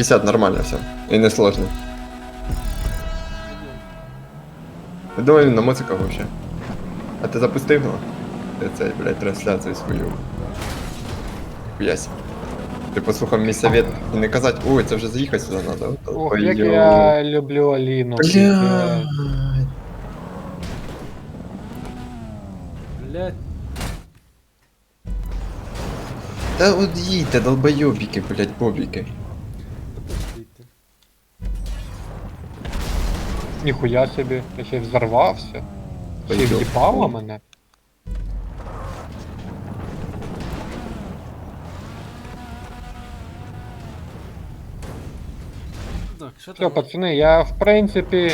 50 нормально все. І не сложно. Я думаю, він на моциках вообще. А ти запустив його? Цей, блядь, трансляцію свою. Хуясь. Ти послухав мій совет і не казати, ой, це вже заїхати сюди треба. Ох, як я люблю Аліну. Бля. Блять, Та от їдьте, долбойобіки, блядь, бобіки. Ніхуя собі, я ще й взорвався. Ще й в'їбало мене. Так, що Все, там? пацани, я в принципі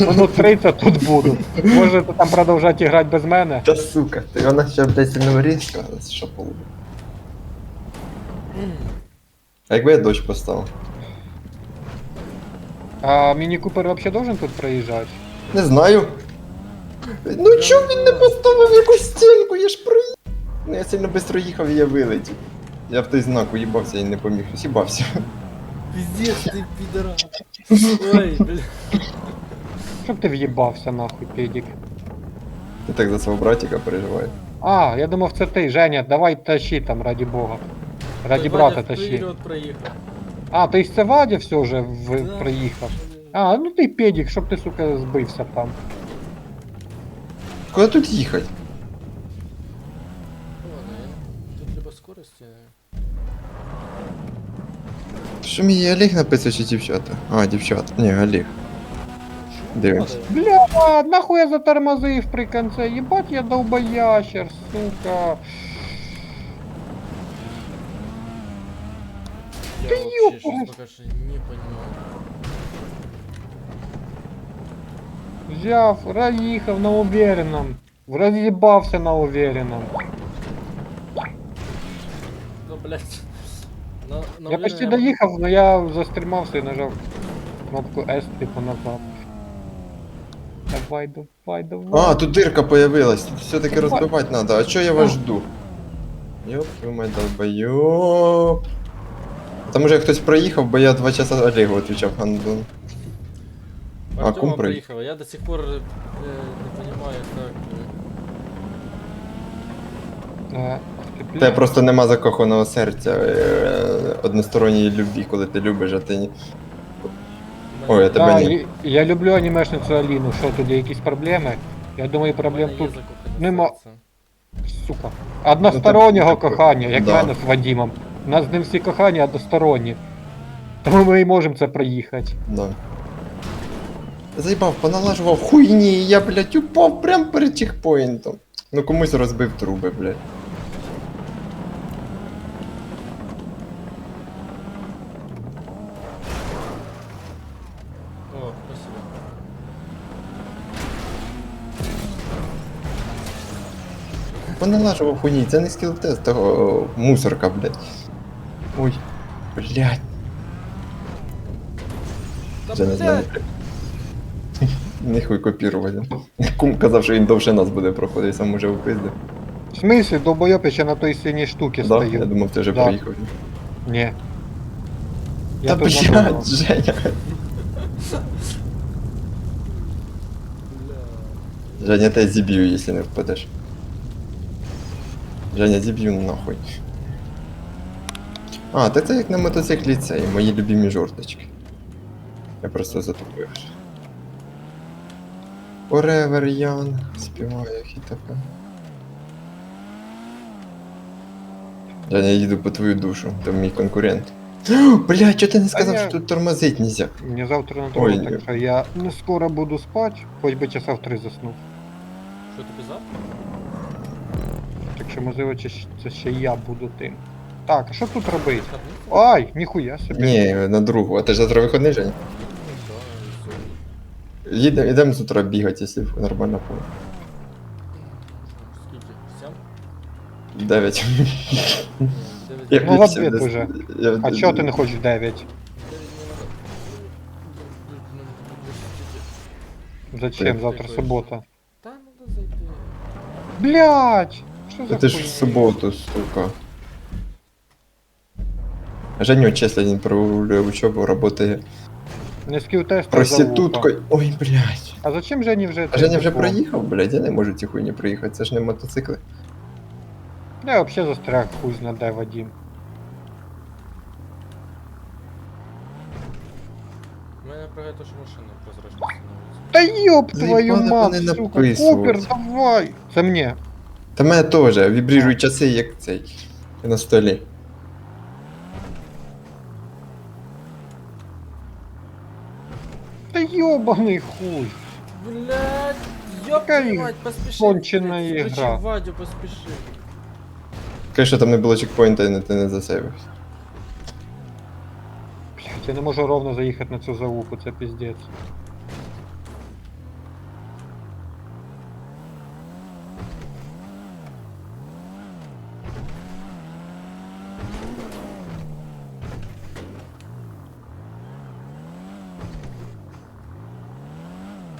минут 30 тут буду. Можете там продовжати грати без мене. Та сука, ти вона ще блядь сильно різко, але що полу. А якби я дощ поставив? А Міні Купер взагалі должен тут проїжджати? Не знаю. Ну чому він не поставив якусь стінку, я ж проїхав. Ну я сильно швидко їхав і я вилетів. Я в той знак уїбався і не поміг. Сібався. Пиздец, ты пидора. Ой, бля. Щоб ти в'їбався нахуй, педик. Ти так за свого братика переживаю. А, я думав, це ти, Женя, давай тащи там, раді бога. Раді Ой, брата тащи. вперед проехал. А, то есть це Вадя все вже в... Да. приїхав. А, ну ти педик, щоб ти, сука, збився там. Куди тут їхати? Ладно, я- Тут либо скорости. Що мені Олег написав чи дівчата? А, дівчата. Ні, Олег. Дивимось. Бля, нахуй я затормозив при конце, ебать я долбоящер, сука. Я Да вообще ёпрст. сейчас пока что не понимаю. Взяв, проїхав на уверенном. Роз'їбався на уверенном. Ну, блять. На, на Я уверенном почти доїхав, но я застрімався і нажав кнопку S типу назад. Давай, давай, давай. А, тут дирка появилась. Тут все-таки розбивати надо. А чо я вас жду? Ёб твою мать, долбоёб. Там уже хтось проїхав, бо я два часа Олегу отвечав Гандон. А, Артема кум проехал. проехал. Я до сих пор э, не понимаю, как... э, Е, ти, бля. Просто нема закоханого серця е, односторонньої любві, коли ти любиш, а ти ні. Ой, я тебе Да, ні. я люблю анімешницю Аліну. Що тут є якісь проблеми? Я думаю, проблем тут, нема. сука. Одностороннього Ну, так, кохання, як в да. мене з Вадімом. У нас з ним всі кохання односторонні. Тому ми і можемо це проїхати. Да. Заїбав, поналажував хуйні, і я, блядь, упав прямо перед чекпоінтом. Ну комусь розбив труби, блядь. О, спасибо. Поналажував хуйні, це не скіл-тест, того о, мусорка, блядь. Ой, блядь. Да, Вже не блядь. знаю. Нехуй копірувати. Кум казав, що він довше нас буде проходити, сам уже упиздив. В смислі, долбойоб, я ще на той синій штуці Да? стою. Я думав, ти вже Да. проїхав. Ні. Та тут надовго. блядь, Женя. Женя, тебе зіб'ю, якщо не впадеш. Женя, зіб'ю нахуй. А, так це як на мотоциклі цей, мої любимі жорточки. Я просто затупив. Forever Young, співаю хітафе. Женя, я їду по твою душу, ти мій конкурент. Бля, чого ти не сказав, я- що тут тормозить нельзя? Мені завтра на Ой, дорогу, так що я не скоро буду спати, хоч би часа в три заснув. Що тобі завтра? Так що, можливо, чи це ще я буду тим. Так, а що тут робити? Ай, ніхуя собі. Ні, на другу, а ти ж завтра виходний, Женя? Ну, да, все. Їдемо, йдемо з утра бігати, якщо нормально поле. Скільки? Сям? Дев'ять. Дев'ять? Я Ну, в вісім обід десь- уже. я- А чого ти не хочеш в 9? Дев'ять. Зачем? Завтра субота. Та надо зайти. Блять! Що за Та ти ж в хуйня? суботу, сука. Женю чесно, він прогулює учебу, работає Не скіл-тест. проституткою. Ой, блядь. А зачем Жені вже А Женя вже диплом? проїхав, блядь, я не можу ці хуйні проїхати, це ж не мотоцикли. Я взагалі застряг хуй знаде Вадим. У мене напрягає те, що машина прозрачна становиться. Та йоп твою Заїбали мать, вони сука, написувати. Купер, давай! Це мені. Та мене теж, вібрірують часи, як цей. На столі. Йобаний хуй. Блядь, ёбаный, мать, поспеши. конченая блядь, включи игра. Вадю, поспеши. Конечно, там не було чекпоінта і не- ти не засейвився. Блядь, я не можу ровно заїхати на цю залупу, це піздець.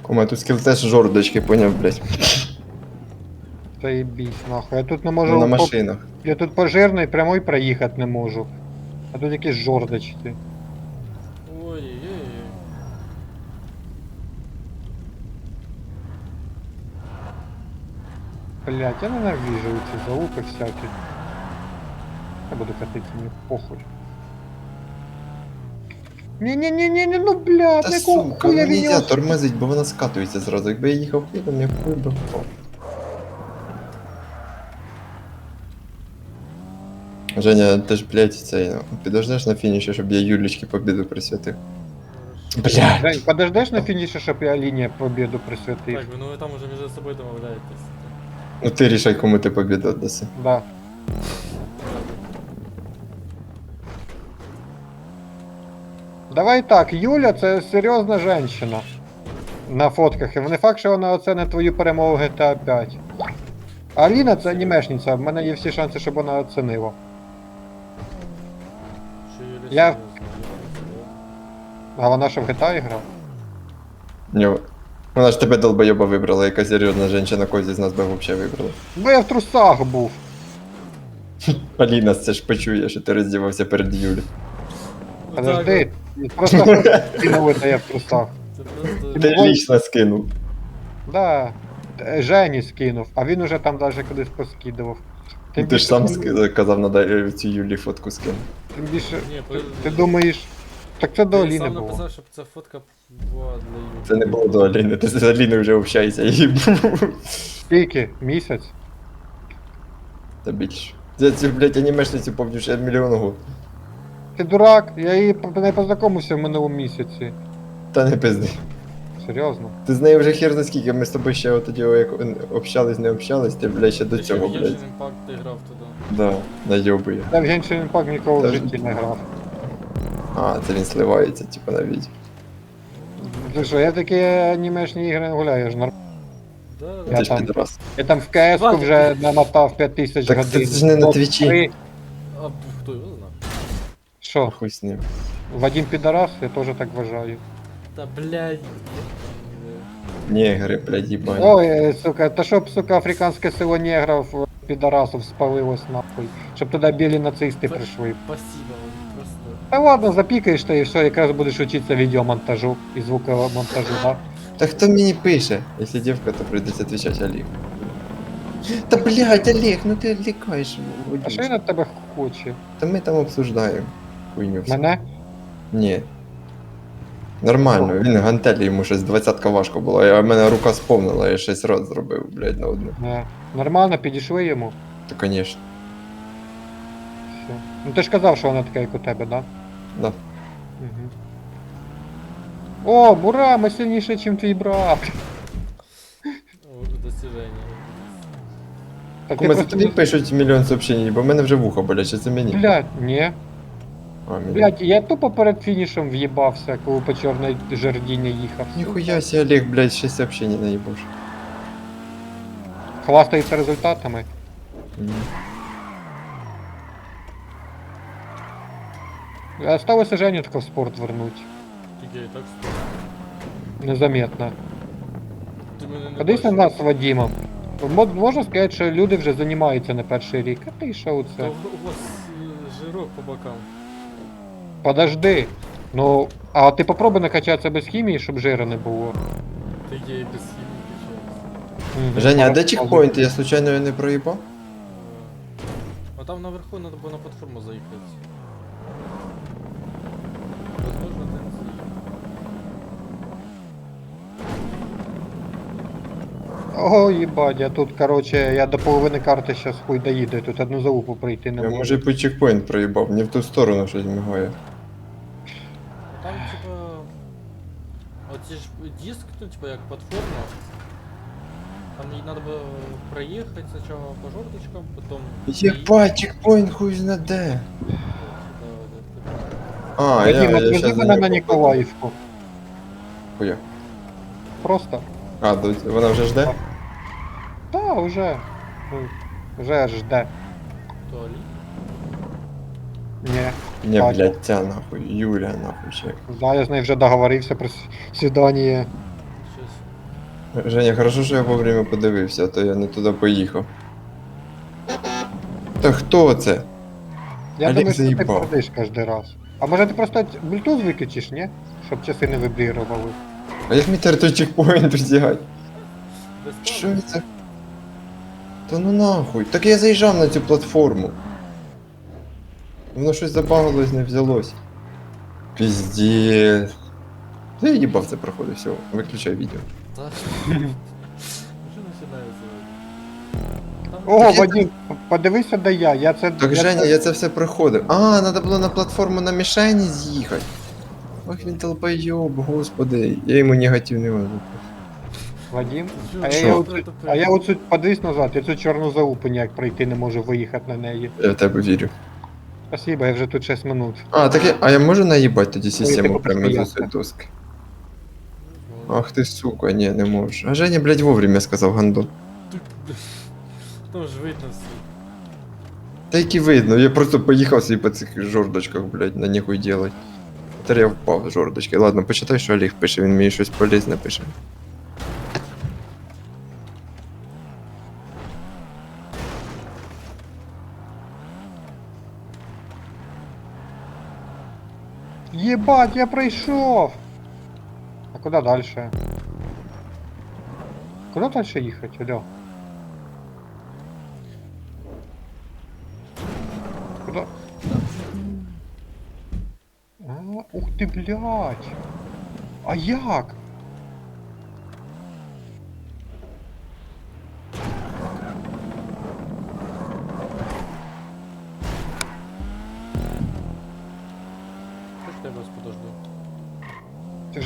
Кума, тут скіл теж жордочки, поняв, блядь. Заєбісь, нахуй. Я тут не можу. На по- машинах. Я тут по жирної прямой проїхати не можу. А тут якісь жордочки. Ой-ой-ой. Блять, я ненавижу ці залупи всякі. Я буду катити, мені похуй. Ні-ні-ні-ні, ну блядь, Та якого сука, хуя ну він нельзя його... тормозить, бо вона скатується зразу. Якби я їхав хлібом, я хуй би впав. Женя, ти ж, блядь, цей, ну, підождеш на фініші, щоб я Юлічки побіду присвятив. Хорошо. Бля. Жень, подождеш на фініші, щоб я лінія побіду присвятив? Так, ну ви там уже між собою домовляєтесь. Ну ти рішай, кому ти побіду віддаси. Да. Давай так, Юля це серйозна жінка. На фотках. І не факт, що вона оценить твою перемогу в GTA 5. А Аліна це анімешниця, в мене є всі шанси, щоб вона оцінила. Що Юля Я- А вона що в GTA грав? Ні, Вона ж тебе долбойоба вибрала, яка серйозна жінка когось з нас би взагалі вибрала. Бо я в трусах був. Аліна це ж почує, що ти роздівався перед Юлі. Ну, Подожди. Просто кинули, та я в трусах. Це просто... Ти лічно скинув. Да. Е, Жені скинув, а він уже там даже кудись поскидував. Тим Ти ж сам ски- казав, надо цю Юлі фотку скинув. Тим більше, Ні, ти, ти думаєш. Так це до Ти Аліни сам було. написав, щоб ця фотка була для Юлі. Це не було до Аліни, ти з Аліною вже общаєшся і Скільки? Місяць? Та більше. Я цю, блядь, анімешницю помню ще мільйон год. Ти дурак, я її по- не познайомився в минулому місяці. Та не пизди. Серйозно. Ти з нею вже хер за скільки, ми з тобою ще от тоді як общались, не общались, ти, блядь, ще до Ти ще цього, в Genshin блядь. Impact ти грав туди. Да, найобує. Я в Genshin Impact ніколи в Та- житті не грав. А, це він сливається, типу, на відео. Ти що, я такі анімешні ігри не гуляю, я ж норм... Да, Я. Ти ж там-. Я там в КС Хватить. вже намотав 5000 Так годин. це ж не на Топ Твічі. Що, Хуй з ним. Вадим Підарас, я теж так вважаю. Та блядь. Негри, блядь, їбані. Ой, е, сука, та щоб, сука, африканське село негрів е, підарасов спалилось нахуй. Щоб туди білі нацисти прийшли. Спасибо, просто. Та ладно, запікаєш ти і все, якраз будеш вчитися відеомонтажу і звукомонтажу, да? Та хто мені пише? Якщо дівка, то прийдеться відповідати Олег. Та блядь, Олег, ну ти лікаєш. А що він від тебе хоче? Та ми там обсуждаємо. Хуйню. Мене? Ні. Нормально, він гантелі йому щось двадцятка важко було, а в мене рука сповнила, я шість раз зробив, блядь, на одну. Не. Нормально, підійшли йому. То конечно, Все. Ну ти ж казав, що вона така, як у тебе, да? да. Угу. О, Бура, ми сильніші, ніж твій брат. О, Достиження. Так Куме, це просто тобі пишуть мільйон сообщень, бо в мене вже вухо болять, чи це мені? Блядь, ні. Блядь, я тупо перед фінішем в'їбався, коли по чорній жердіні їхав. Ніхуя себе, Олег, блядь, 6 сообщений наїбаш. Хвастається результатами. М. Осталося Женю тако в спорт вернуть. Тільки і так стоїть. Незаметно. Ти мене не Подивись на бачиш. нас з Вадимом. Мо- Можна сказати, що люди вже займаються не перший рік. А ти що Та це? у у вас е, жирок по бокам. Подожди. Ну, а ти попробуй накачатися без хімії, щоб жира не було. Ти є і без хімії. Мгм. Женя, а де Зараз чекпоінт? Я случайно його не проїбав? А там наверху треба було на платформу заїхати. Возможно, ти не заїхав. О, їбать, я тут, короче, я до половини карти щас хуй доїду, я тут одну залупу пройти не Я можу. може і по чекпоінт проїбав, не в ту сторону щось мигає. Там, типа. Оці ж диск, ну, типа, як платформа. Там їй треба було проїхати спочатку по жовточкам, потім. Єбать, чекпоінт хуй зна де. А, я, Вадим, я отвези щас за мене на нього Ніколаївку. Хуя. Просто. А, до- вона вже жде? Та, вже. Ну, Вже жде. Туалет. Ні. Ні, Так. блядь, ця нахуй, Юля нахуй ще. Да, я з нею вже договорився про свідання. Женя, хорошо, що я вовремя подивився, а то я не туди поїхав. Та хто це? Я Олег думаю, що ти заїбав. пердиш кожен раз. А може ти просто Bluetooth виключиш, ні? Щоб часи не вибрірували. А як мені тепер той чекпоінт? Без Що це? Та ну нахуй. Так я заїжджав на цю платформу. Воно щось забагалось, не взялось. Піздець. Та я їбав це проходить, все, виключай відео. Та що? Що починається? О, Вадим, подивися, де я. Я це. Так, я Женя, це- я це все проходив. А, треба було на платформу на мішені з'їхати. Ох він толпойоб, господи. Я йому негативний отзыв. Вадим. Що? А я, Що? оцю, а я оцю подивись назад, я цю чорну залупу ніяк пройти не можу виїхати на неї. Я в тебе вірю. Спасибо, я вже тут 6 минут. А, так я, а я можу наїбати тоді систему типу, прямо з цієї доски? Ах ти сука, ні, не можу. А Женя, блядь, вовремя сказав гандон. Там ж видно все. Та які видно, я просто поїхав собі по цих жордочках, блядь, на ніхуй делать. Тепер я впав в жордочки. Ладно, почитай, що Олег пише, він мені щось полезне пише. Єбать, я пройшов! А куди далі? Куди далі їхати? Алло? Куди? А, ух ти, блядь! А як?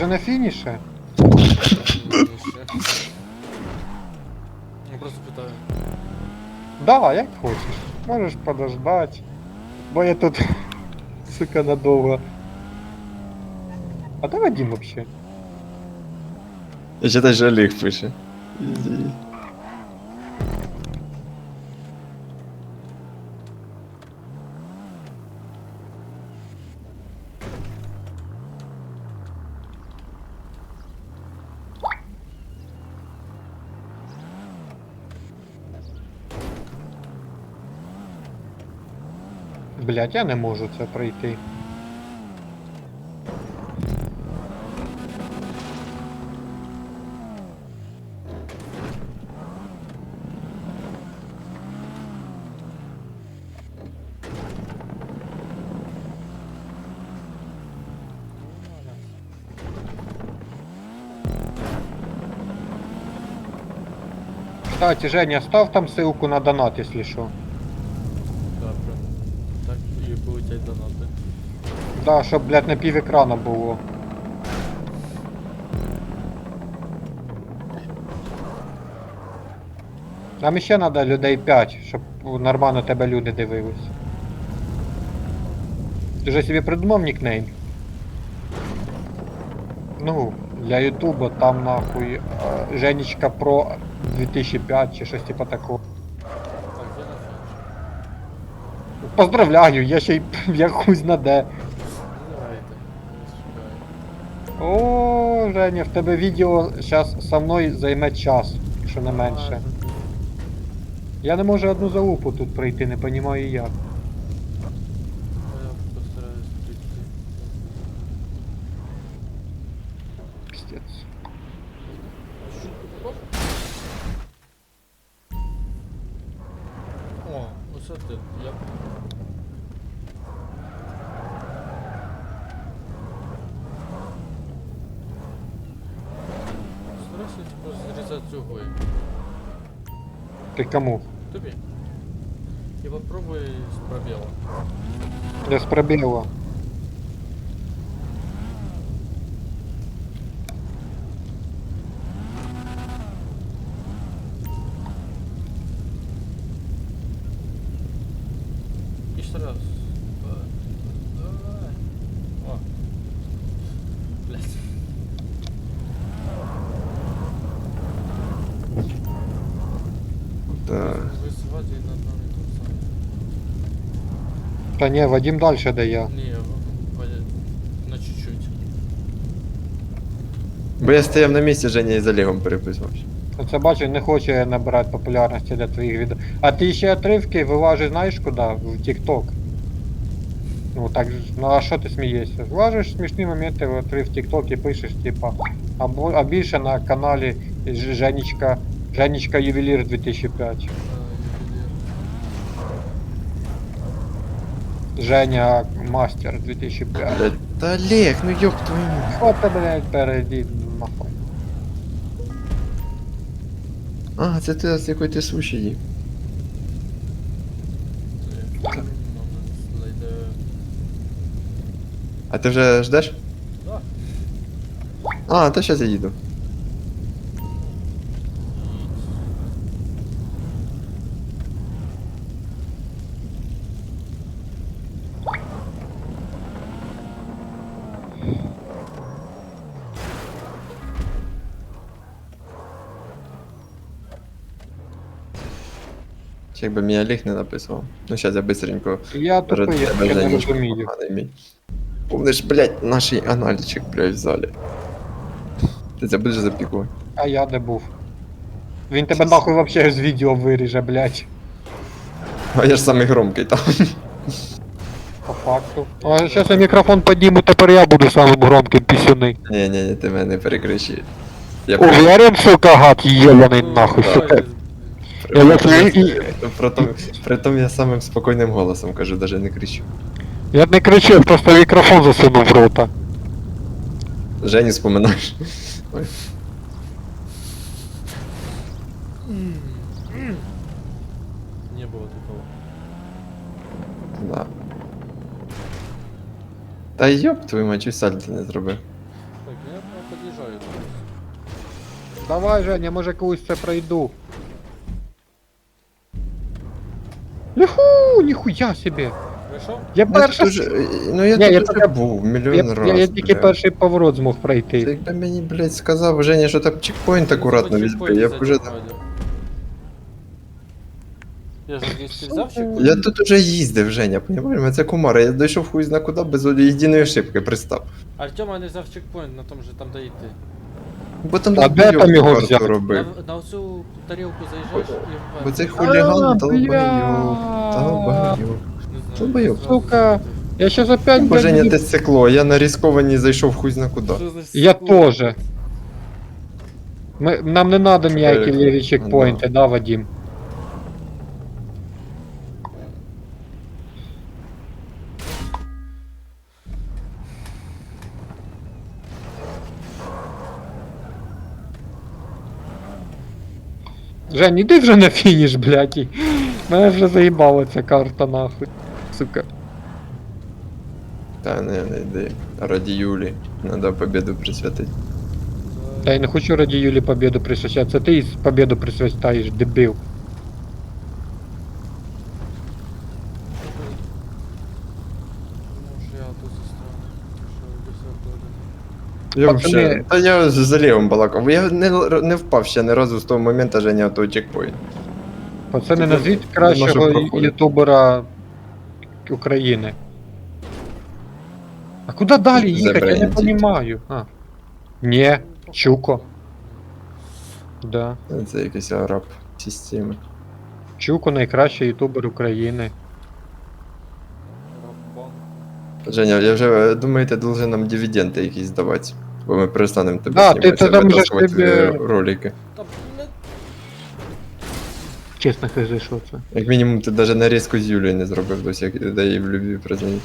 вже на фініші? Ні, ще. Я просто питаю. Да, як хочеш. Можеш подождать. Бо я тут, сука, надовго. А де Вадим вообще? Я читаю, що Олег пише. Ізі. Блять, я не можу це пройти. Кстати, Женя, став там ссылку на донат, если что. Добре. Так і полетять донати. Да, щоб, блядь, на пів екрана було. Нам ще треба людей 5, щоб нормально тебе люди дивились. Ти вже собі придумав нікнейм? Ну, для Ютуба там нахуй е, Женечка Про 2005 чи щось типа такого. Поздравляю, я ще й я хуй Женя, в тебе відео зараз со мною займе час, що не менше. Я не можу одну залупу тут пройти, не розумію як. О, ну оце ти, я Ти кому? Тобі. І попробуй з пробіла. Я с пробігла. Еще раз. Э, Давай. О. Блять. Да. Вы с на одном и том самом. Та ні, Вадим далі де я. Не, в- в- на чуть-чуть. Бо я стояв на місці, Женя і з Олегом переписувався. Оце бачу, не хочу я набирати популярності для твоїх відео. А ти ще отривки вилажиш, знаєш куди? В TikTok. Ну так ж, ну а що ти смієшся? Вилажиш смішні моменти в отрив TikTok і пишеш, типа. Або, а більше на каналі Ж- Женечка, Женечка Ювелір 2005. Ювелир. Женя Мастер 2005. Блядь, Та Олег, ну ёб твою. мать. Що ти, блядь, перейди нахуй. А, це ти з якої ти суші їв. А ти вже ждеш? Да. А, то щас я їду. Якби мій Олег не написував. Ну, щас я быстренько Я перед тупий, я тебе не розумію. Помниш, блядь, наш аналітчик, блядь, в залі. Ти це будеш запікувати? А я де був? Він тебе нахуй вообще з відео виріже, блядь. А я ж самий громкий там. По факту. А зараз я мікрофон підніму, тепер я буду самим громким пісюни. Ні, ні, ні, ти мене не перекричи. Я Уверен, сука, гад єбаний нахуй, сука. Притом, притом я самим спокійним голосом кажу, даже не кричу. Я не кричу, я просто мікрофон засунув в рота. Жені споминаєш. Ой, Не было такого. да. Та йоп, твою мать, чуть сальто не зробив. Так, я подъезжаю. Давай, Женя, може колись це пройду. Юху, ніхуя собі. Прийшов? Я Ну, перший. тут же- ну я Ні, тут я уже тільки- був Я, мільйон я, разів. я тільки бля. перший поворот змог Ти пройти. якби мені, блядь, сказав, Женя, що так чекпоінт акуратно візьми, я б уже... Я ж здесь взяв чек? Я тут уже їздив, Женя, понімаєш? Це кумара, я дійшов хуй зна куди без єдиної ошибки, пристав. Артема не взяв чекпоінт на тому же там де і ти. Бо там А де там його взяти? робив. На, на оцю тарілку заїжджаєш і Бо в цей хуліган А, долбойоб. бля. Знаю, долбойоб. Сука. Я щас опять, Бо Женя, блядь, ти цикло, я на рисковані зайшов хуй зна куди. Що Я секунду? тоже. Ми, нам не надо ніякі леві чекпоінти, да, Вадим? Жень, іди вже на фініш, блядь. Мене вже заїбала ця карта, нахуй. Сука. Та не, не йди. Раді Юлі. Надо победу присвятити. Та я не хочу раді Юлі победу присвячати. Це ти победу присвящаєш, дебіл. Може я тут застану. Що десь Я вообще, та я з з Олегом балакав. Я не, не впав ще не разу з того моменту, Женя, того чекпоінт. Пацани, Тепер назвіть кращого проходить. ютубера України. А куди далі їхати? Я не Branded. розумію. А. Ні, Чуко. Да. Це якийсь араб системи. Чуко найкращий ютубер України. Женя, я вже е, думаю, ти должен нам дивіденди якісь давати. Бо ми перестанемо тебе Да, ти- знімати, ти там витаскувати, тебе- е, ролики. Та, блядь, Чесно кажи, що це. Як мінімум, ти навіть нарізку з Юлією не зробив досі, як де її в любві признаєш.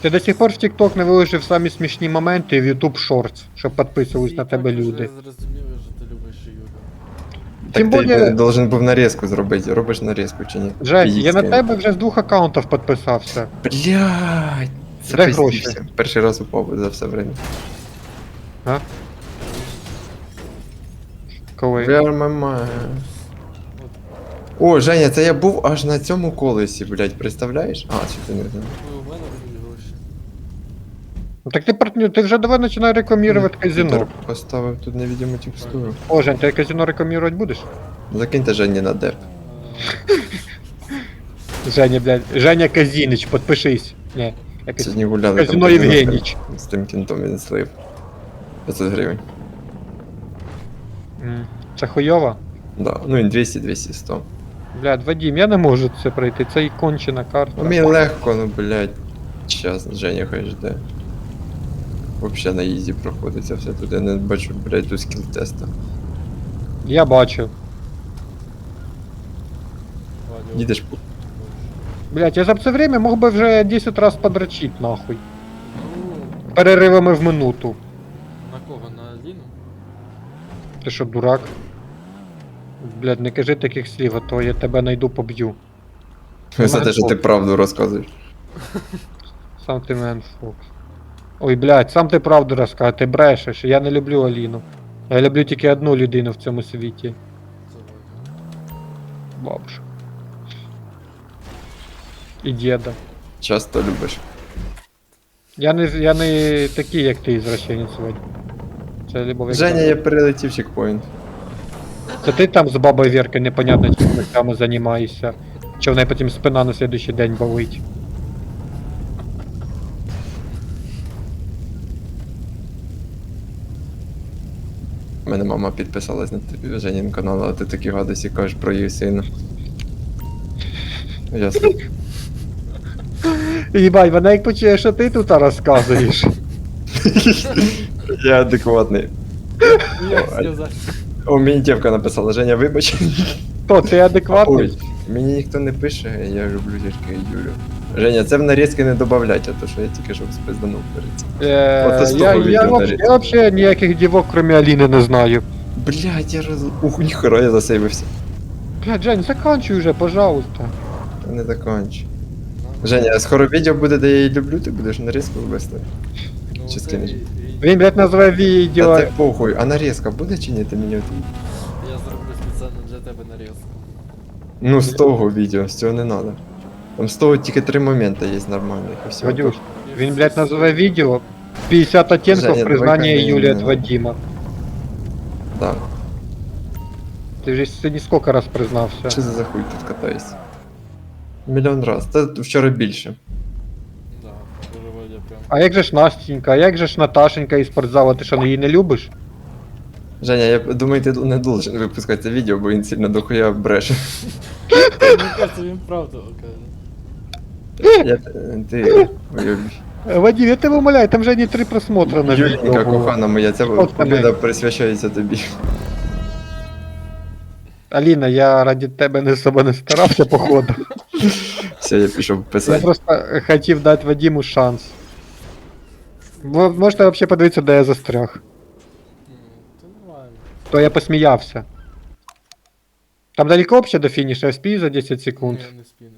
Ти до сих пор в TikTok не виложив самі смішні моменти в YouTube Shorts, щоб підписувались на тебе люди. Я зрозумів, що ти любиш Юлю. Тим так ти более- должен був нарізку зробити. Робиш нарізку чи ні? Жень, я на тебе вже з двох аккаунтів підписався. Блядь, Де гроші? запиздився. Перший раз упав за все время. Коли? Where my mind? О, Женя, це я був аж на цьому колесі, блядь, представляєш? А, чи ти не знав? Ну, у мене будуть гроші. Ну так ти партнер, ти вже давай починай рекламувати казино. Пітер Поставив тут невидиму текстуру. О, Жень, ти казино рекламувати будеш? Закиньте Жені на деп. Женя, блядь, Женя Казінич, підпишись. Ні, якось Сьогодні гуляли. там казино Євгеніч. З тим кінтом він слив. 500 гривень. М, Це хуйово? Да. Ну він 200, 200, 100. Блядь, Вадим, я не можу це пройти, це і кончена карта. Ну мені легко, ну блядь. Щас Женя хай жде. Вообще на ізі проходиться все тут. Я не бачу, блядь, тут скіл теста. Я бачу. Їдеш по. Блядь, я за це время мог би вже 10 раз подрочить, нахуй. Ну, Переривами в минуту. на кого? На Аліну? Ти що, дурак? Блядь, не кажи таких слів, а то я тебе найду поб'ю. За те, що ти правду розказуєш. Сам ти мен Фокс. Ой, блядь, сам ти правду розказуєш, ти брешеш. Я не люблю Аліну. Я люблю тільки одну людину в цьому світі. Бабушку. І діда. Часто любиш. Я не, я не такий, як ти, извращенець сьогодні. Це любов як Женя, я перелетів чекпоінт. Це ти там з бабою Віркою непонятно чим саме займаєшся. Чи в неї потім спина на слідуючий день болить. У мене мама підписалась на тобі Женін канал, а ти такі гадості кажеш про її сина. Ясно. Їбай, вона як почує, що ти тут розказуєш. Я адекватний. Ой. сказати? О, мені дівка написала, Женя, вибач. То, ти адекватний? Ой, мені ніхто не пише, я люблю тільки Юлю. Женя, це в нарізки не додавлять, а то що я тільки що спизданув перед цим. Е, з я, того я, відео вообще, нарізки. я вообще ніяких дівок, крім Аліни, не знаю. Блядь, я роз... Ух, ніхера, я засейвився. Блядь, Жень, заканчуй уже, пожалуйста. Та Не закончу. Женя, а скоро відео буде, де я її люблю, ти будеш нарізку вести. Ну, Чи це скинеш? і- і- Він, блядь, називає Та відео. це похуй, а нарізка буде чи ні? Ти мені от... Я зроблю спеціально для тебе нарізку. Ну, з того відео, з цього не надо. Там з того тільки три моменти є нормальних і все. Вадюш, він, блядь, називає відео 50 оттенков Женя, признання давай-ка від Вадима. Да. Ти вже сьогодні скільки раз признався? Що це за хуй тут катаєшся? Мільйон раз. Та вчора більше. Да, дуже прям. А як же ж Настенька, а як же ж Наташенька із спортзалу, ти що її не любиш? Женя, я думаю, ти не должен випускати це відео, бо він сильно дохуя бреше. Мені кажется, він правду каже. Я, ти, Е, Вадим, я тебе умоляю, там вже не три просмотри на Юленька, відео. було. кохана моя, ця От побіда мене. присвящається тобі. Аліна, я раді тебе не себе не старався, походу. Все, я пішов Я писати. просто е, хотів дати Вадиму шанс. Ви можете взагалі подивитися, де я застряг. М, Це нормально. То я посміявся. Там далеко взагалі до фініша, я спію за 10 секунд. Ні, не спіниш.